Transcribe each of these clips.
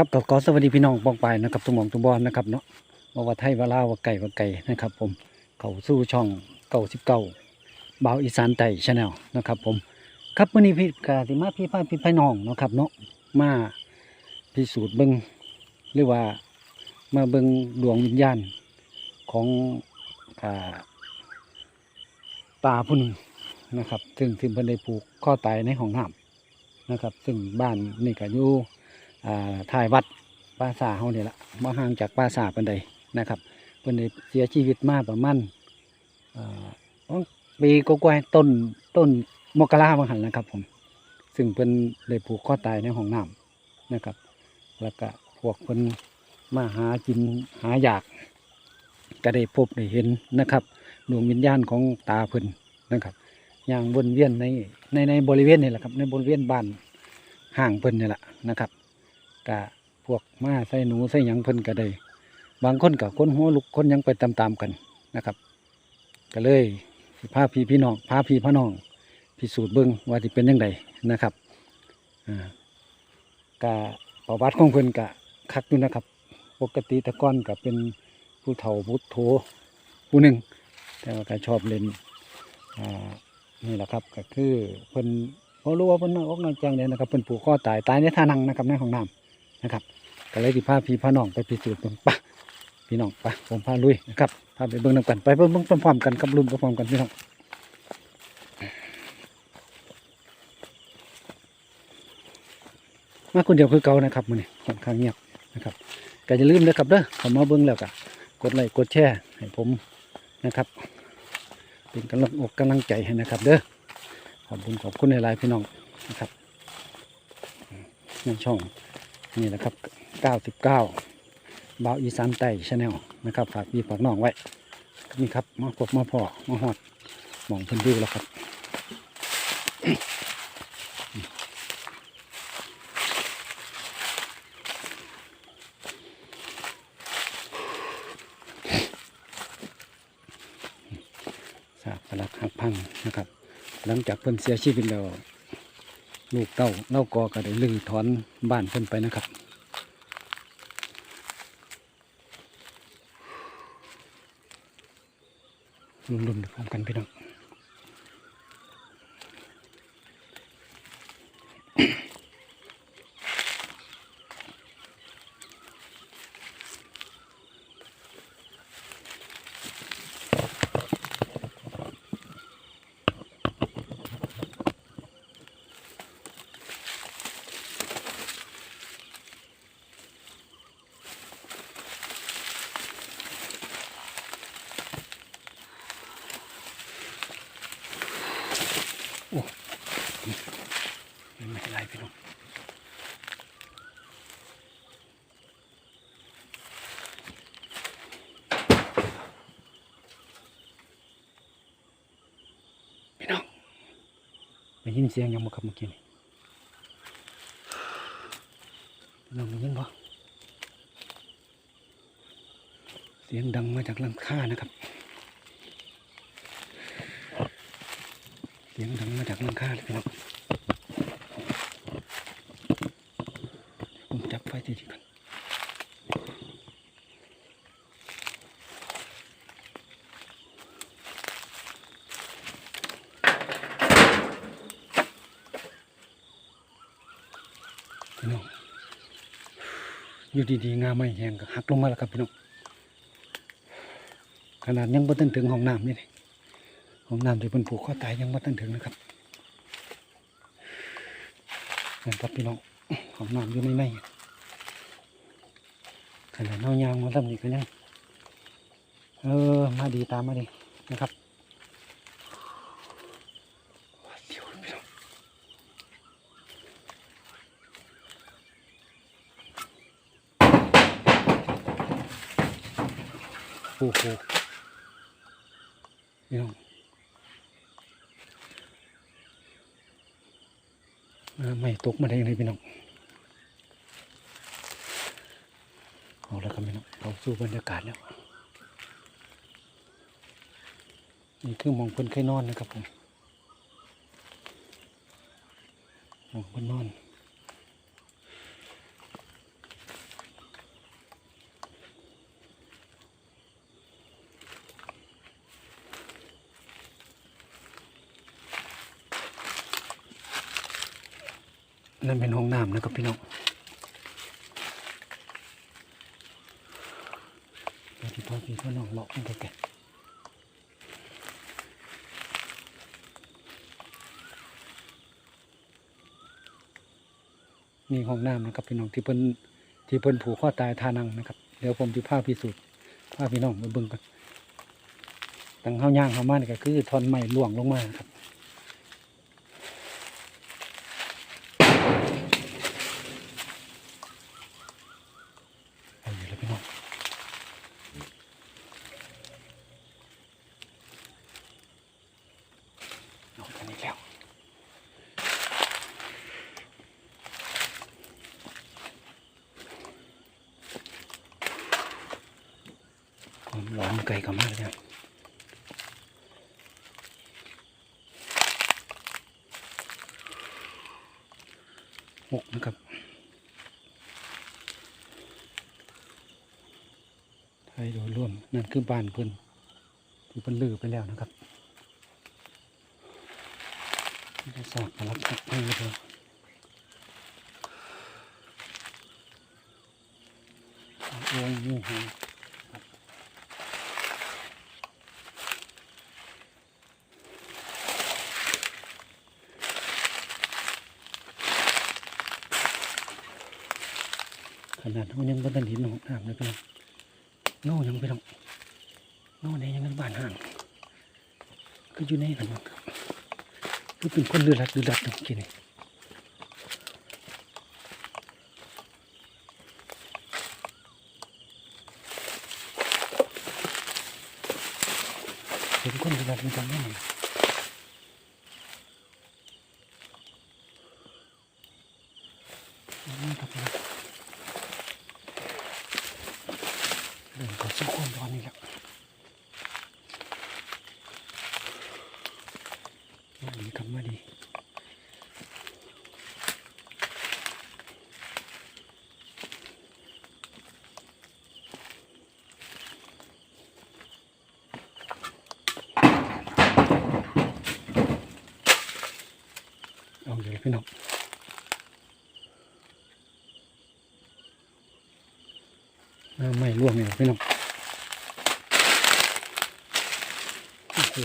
ครับกับขอสวัสดีพี่น้องปองไปนะครับทุกหมองทุกบอลนะครับเนาะว่าว่าไทยว่าลาวว่าไก่ว่าไก่นะครับ ผมเขาสู้ช่องเก่าสิบเก้าบ่าวอีสานไต่ชาแนลนะครับ ผม ครับวันนี้พี่กาติมาพี่พ่าพี่พี่น้องนะครับเนาะมาพิสูจน์เบิ้งหรือว่ามาเบิ้งดวงวิญญาณของอ่าตาผู้หนึ่งนะครับ ซึ่งซึ่งเพิ่นได้ผูกข้อตายในห้องน้ำนะครับ ซึ่งบ้านนี่ก็อยู่ ถ่ายวัดปราสาเฮานี่ละบ่ห่างจากปราสาทปานใดนะครับเพิ่นได้เสียชีวิตมากประมาณปีกว่าต้นต้นมกราบางหันนะครับผม ซึ่งเพิ่นได้ผูกคอตายในห้องน้ำนะครับ แล้วก็พวกเพิ่นมาหากินหาอยาก ก็ได้พบได้เห็นนะครับดวงวิญญาณของตาเพิ่นนะครับอย่างวนเวียนในในในบริเวณนี่แหละครับ ในบริเวณบ้านห่างเพิ่นนี่แหละนะครับ กะพวกมาใส่หนูใส่หยังเพิ่นก็ได้ บางคนกับคนหัวลุกคนยังไปตามๆกันนะครับ ก็เลยพาพี่พี่น้องพาพี่พาน้องพิสูจน์เบิ่งว่าสิเป็นยังไงนะครับกะประวัติของเพิ่นกะคักอยู่นะครับ ปกติต่ก่อนก็เป็นผู้เฒ่าพุทโธผู้หนึ่งแต่ว่าก็ชอบเล่นนี่แหละครับก็คือเพิ่นพอรู้ว่าเพิ่นนอกนอกจังเลยนะครับเพิ่นผูกคอตายตายในท่านั่งนะครับในห้องน้ำ นะครับก็เลยสิพาพี่พาน้องไปพิสูจน์เบิ่งปะพี่น้องปะผมพาลุยนะครับพาไปเบิ่งนำกันไปเบิ่งพร้อมๆกันครับรุ่นพร้อมๆกันพี่น้องมาคนเดียวคือเก่านะครับมื้อนี้ค่อนข้างเงียบนะครับก็อย่าลืมนะครับเด้อเข้ามาเบิ่งแล้วก็กดไลค์กดแชร์ให้ผมนะครับ เป็นกำลังอกกำลังใจให้นะครับ เด้อขอบคุณขอบคุณในไลน์พี่น้องนะครับในช่อง นี่แหละครับ 99บ่าวอีสานไต่ชาแนลนะครับฝากพี่ฝากน้องไว้นี่ครับมาพบมาพอมาหอดมองเพิ่นดูแล้วครับสากปลักหักพังนะครับ หลังจากเพิ่นเสียชีวิตแล้วลูกเต้าเล่ากอก็ได้ลื้อถอนบ้านเพิ่นไปนะครับ ลุ่นๆพร้อมกันพี่น้อง ไม่เป็นไรพี่น้องพี่น้องได้ยินเสียงยังบ่ครับเมื่อกี้นี่พี่น้องได้ยินบ่เสียงดังมาจากลังคานะครับ เสียงดังมาจากหลังคาเลยพี่น้องผมจับไฟทีทีกันพี่น้องอยู่ดีๆงาไม่แห้งก็หักลงมาแล้วครับพี่น้องขนาดยังบ่ตั้งถึงห้องน้ำนี่เลย ห้องน้ำที่เป็นผูกข้อตายยังบ่ตั้งถึงนะครับนะครับพี่น้องห้องน้ำอยู่ในในขนาดเน่ายางมาทำนี่ก็ยังเออมาดีตามมาดีนะครับเสียวพี่น้องโอ้โหพี่น้องเออ ไม่ตกมาได้ยังไงพี่น้องเอาแล้วครับพี่น้องเราสู้บรรยากาศแล้วนี่คือมองเพิ่นเคยนอนนะครับผมมองเพิ่นนอน นั่นเป็นห้องน้ำนะครับพี่น้องเดี๋ยวที่พ่อพี่พ่อน้องเลาะกันแก่มีห้องน้ำนะครับพี่น้องที่เพิ่นที่เพิ่นผูกข้อตายทานังนะครับเดี๋ยวผมจะพาพิสูจน์พาพี่น้องมาเบิ่งกันตั้งเฮาย่างเฮามานี่ก็คือทอนไม้ล่วงลงมาครับ เอาอยู่แล้วพี่น้องนอนกันอีกแล้วผ มร้องไก่กับมากเลยหกนะครับไทยโดยรวมนั่นคือบ้านเพิ่นที่เพิ่นลือไปแล้วนะครับสร้ากรับสักให้เลยโอ้ยนี่ฮะครับข นาดเขายังบ่ทันเห็นหองน้ำเลยพี่น้องโน่ยังไปต้องโน่ในยังเป็นบ้านห่างก็อยู่ในกันยังครับคือเป็นคนเลือดรัดเลือดรัดเมื่อกี้นี่เป็นคนเลือดรัดเป็นจังนั่นนี่ครับ พี่น้องเรื่องของสังคมตอนนี้แหละมาดีครับมาดีเอาเลยพี่น้องน้ำไม่ร่วงเลยพี่น้อง โอ้โห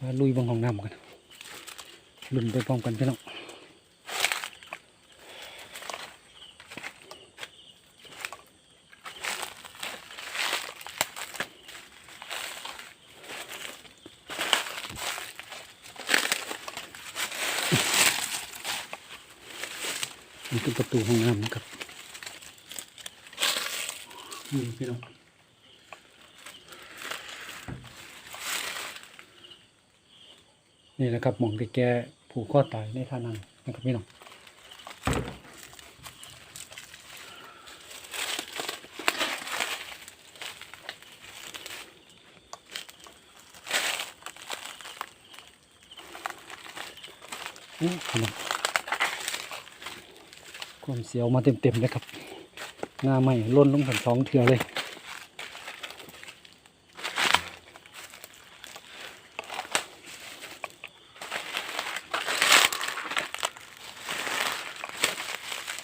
มาลุยบังของน้ำกันลุนไปพร้อมกันพี่น้องนี่คือประตูห้องน้ำนะครับนี่พี่น้อง นี่นะครับหมองที่แกผูกข้อตายในท่านั่งนะครับพี่น้องนี่พี่น้องความเสียวมาเต็มๆเลยครับงาใหม่ล่นลงถึงสองเทือเลย ค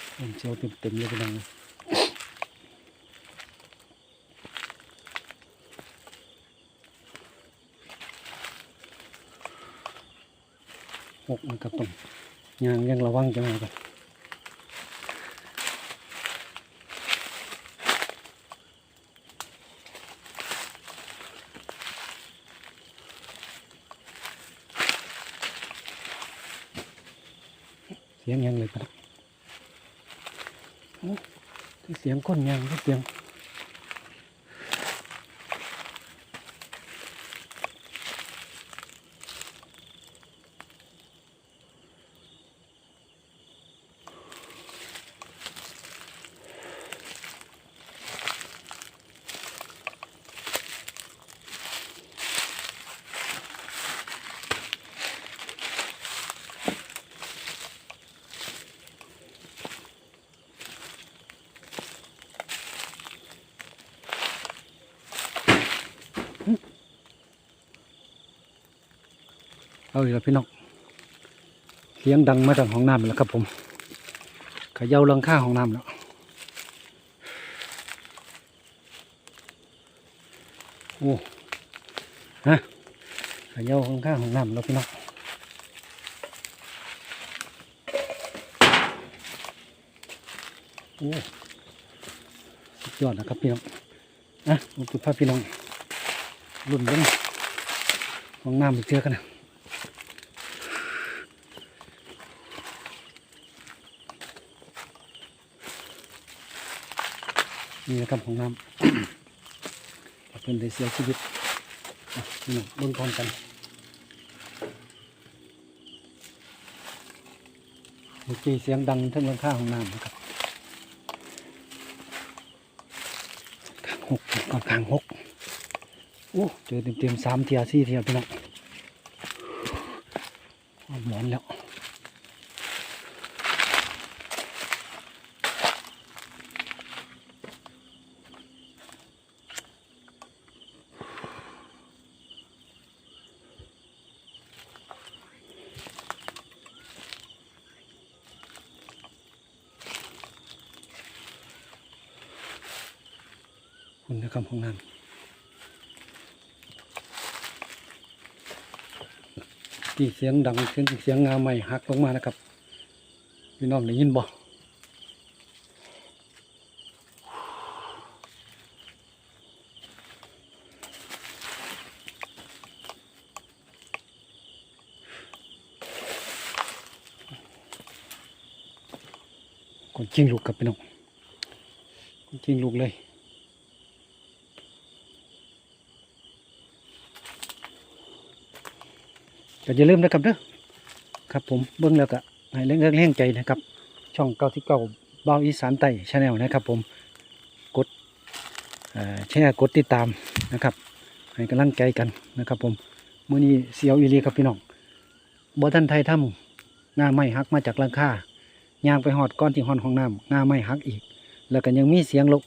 วาม เสียวเต็มๆเลยพี่น้องหกมันกระตุ่มยางยังระวังจะมากันเสียงยังเลยปะนะโอ้คือ เสียงก้นยังคือเสียง เอาอีกแล้วพี่น้องเสียงดังมาจากห้องน้ำแล้วครับผมขย่าลังคาห้องน้ำแล้วโอ้ฮะขย่าลังคาห้องน้ำแล้วพี่น้องโอ้สุดยอดนะครับพี่น้องนะมาดูภาพพี่น้องรุ่นเรื่องห้องน้ำอีกเทือกันนะ นี่นะครับของน้ำเพิ่นได้เสียชีวิตนี่นะเบิ่งพร้อมกันเมื่อกี้เสียงดังทั้งหลังคาของน้ำนะครับกลางหกกลางกลางหกโอ้เจอเต็มเต็มๆสามเทียสี่เทียพี่น้องเอาหมอนแล้ว คุณนะครับของน้ำที่เสียงดังเสียงเสียงงาใหม่หักลงมานะครับ พี่น้องได้ยินบ่คนจริงลูกกับพี่น้องคนจริงลูกเลย ก็อย่าลืมนะครับเด้อครับผมเบิ่งแล้วก็ให้เร่งเร่งใจนะครับ ช่องเก้าที่เก้าบ้าอีสานไต่ชาแนลนะครับผมกดแชร์กดติดตามนะครับ ให้กำลังใจกันนะครับ ผมมื้อนี้เสียวอีหลีครับพี่น้องบ่ทันไทยทำงาไม้หักมาจากลังคายางไปหอดก้อนที่หอนห้องน้ำงาไม้หักอีก แล้วก็ยังมีเสียงลก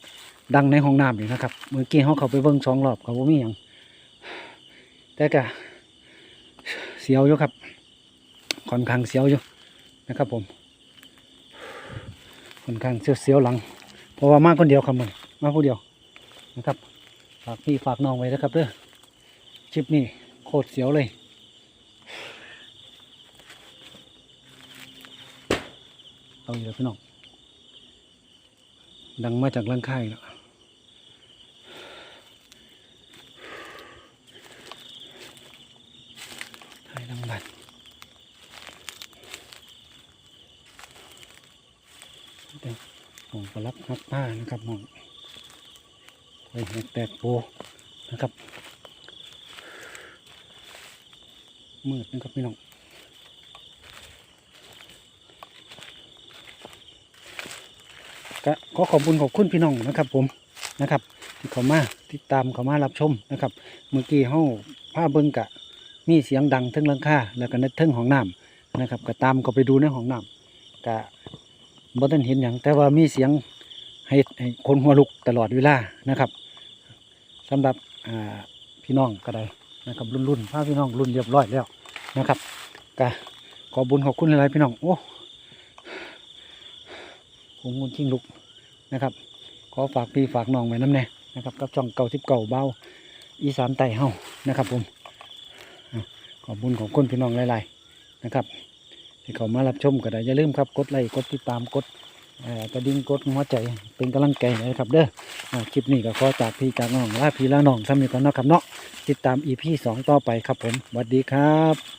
ดังในห้องน้ำอีกนะครับเมื่อกี้เขาเข้าไปเบิ่งสองรอบเขาบ่มีหยังแต่ก็ เสียวอยู่ครับค่อนข้างเสียวอยู่นะครับผมค่อนข้างเสียวเสียวหลัง เพราะว่ามากคนเดียวครับมันมาผู้เดียวนะครับฝากพี่ฝากน้องไว้นะครับเด้อคลิปนี้โคตรเสียวเลยเอาอยู่แล้วพี่น้องดังมาจากร่างค่ายแล้ว ไทยรางวัลเดี๋ยวผมก็รับครับผ้านะครับมองไปแหกแตกโปนะครับ มืดนะครับพี่น้องก็ขอขอบคุณขอบคุณพี่น้องนะครับ ผมนะครับ ที่เขามาติดตามเขามารับชมนะครับ เมื่อกี้เฮาผ้าเบิ้งกะ มีเสียงดังทั้งหลังคาแล้วก็ในทั้งห้องน้ำนะครับ ก็ตามก็ไปดูในห้องน้ำก็บ่ทันเห็นอย่างแต่ว่ามีเสียงให้ให้คนหัวลุกตลอดเวลานะครับสำหรับพี่น้องก็ได้นะครับรุ่นรุ่นพาพี่น้องรุ่นเรียบร้อยแล้วนะครับก็ขอบุญขอบคุณหลายๆพี่น้องโอ้ผมงุนชิงลุกนะครับ ขอฝากพี่ฝากน้องไว้น้ำแน่นะครับกับช่องเก่าทิพเก่าเบาอีสานไต่เฮานะครับผม ขอบคุณของคุณพี่น้องหลายๆนะครับที่เขามารับชมก็ได้อย่าลืมครับกดไลค์กดติดตามกดกระดิ่งกดหัวใจเป็นกำลังใจนะครับเด้อคลิปนี้ก็ขอจากพี่จากน้องลาพี่ละน้องซ้ำนี้ก่อนนะครับเนาะติดตามอีพีสองต่อไปครับผมสวัสดีครับ